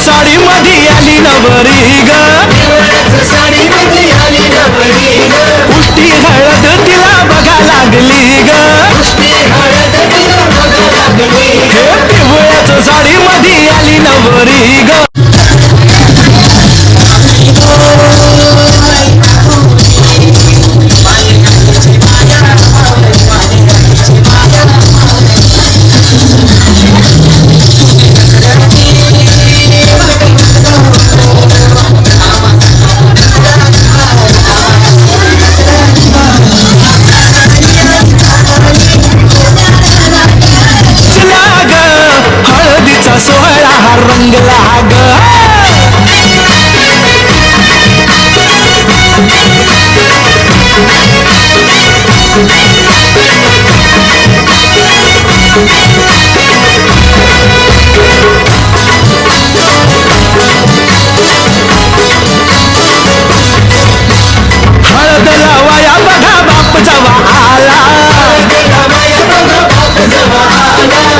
साडी मध्ये आली नवरी ग. पिवळ्याच्या लागली ग. पिवळ्याच साडी मधी आली नवरी ग.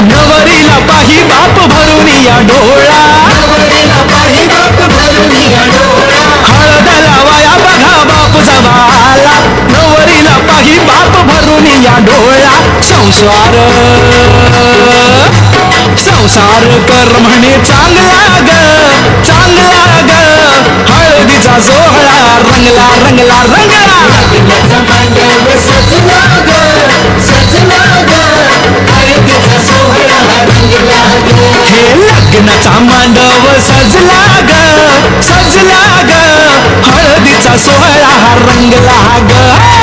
नवरीला पाही बाप भरून या डोळा संसार संसार कर म्हणे चांगला ग चांगला ग हळदीचा सोहळा रंगला रंगला रंगला. लग्नाचा ग ग हळदीचा सोहळा रंगला हे लग्नाचा मांडव सजला ग सजला ग हळदीचा सोहळा रंगला ग.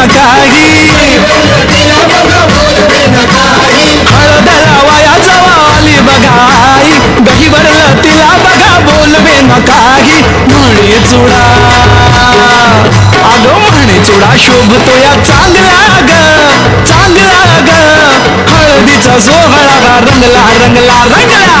बोलवे न काही तिला बघा बोलवे न काही हळद तिला बघा बोलवे न काही म्हणे चुडा. अगो म्हणे चुडा शोभतो या चांगला ग चांगला ग हळदीचा सोहळा रंगला रंगला रंगला.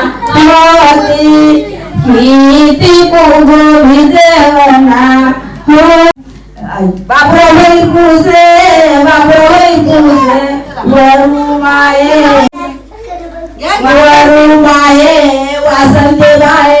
होती हो. बापरो होई बापरो होई पुसे वरु माये. वरु माये वासंती बाये.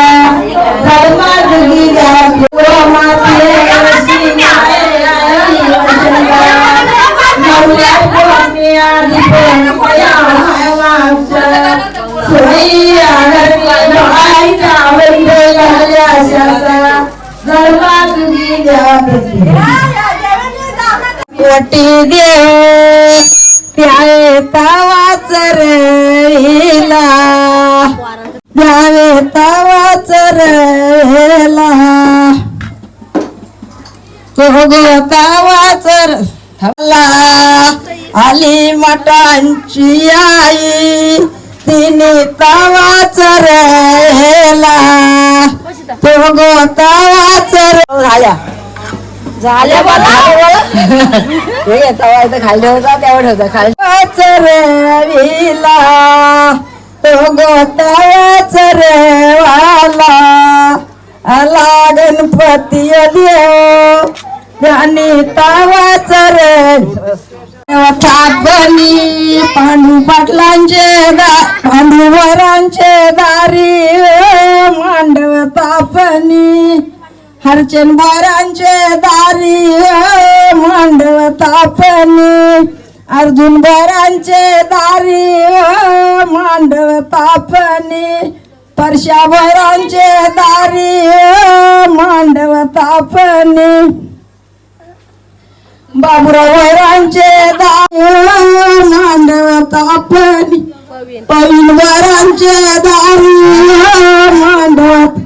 कोटी दे त्यावे तवाच रेला द्यावे तवाच रेला तो गो तावाच आली मटांची आई तिने तवाच रेला तो गो तावाच झाल्या झाल्या मला हे तवा इथं खाली होता त्यावर होता खाली चरविला तो गोतावाच रे वाला आला गणपती देव त्याने तावाच रे थापणी पांडू पाटलांचे दा पांडुवरांचे दारी मांडव तापणी हरचन दारी हो, मांडव तापणी अर्जुन बोरांचे दारी हो, मांडव तापणी परशा दारी हो, मांडव तापणी बाबुराव वरांचे दारी मांडव तापणी पवीन वरांचे दारी मांडवत.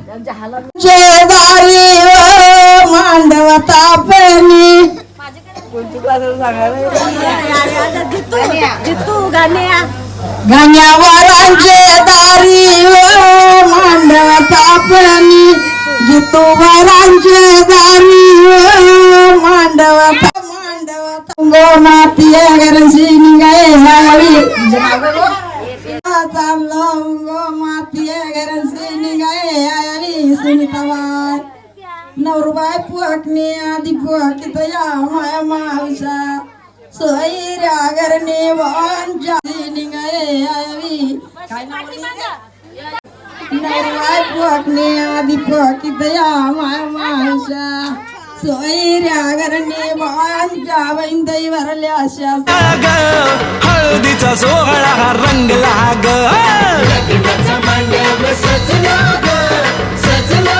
गाण्यावरांचे दारी ओ मांडव तापणी जितूवरांचे दारी ओ मांडव ता- मांडव गो माती गरजी निघाय हवी चाललो गो माती गरजी निघाय हवी सुनीतावार नवरबाय पुहकणे आधी पुहकी तया माया मावसा. सोयऱ्या गरणे वांच्या निघाय हवी नवरबाय पुहकणे आधी माया मावसा. वांच्या वैंदई अशा. हळदीचा सोहळा हा रंगला ग लग्नाचा मांडव सजला ग सजला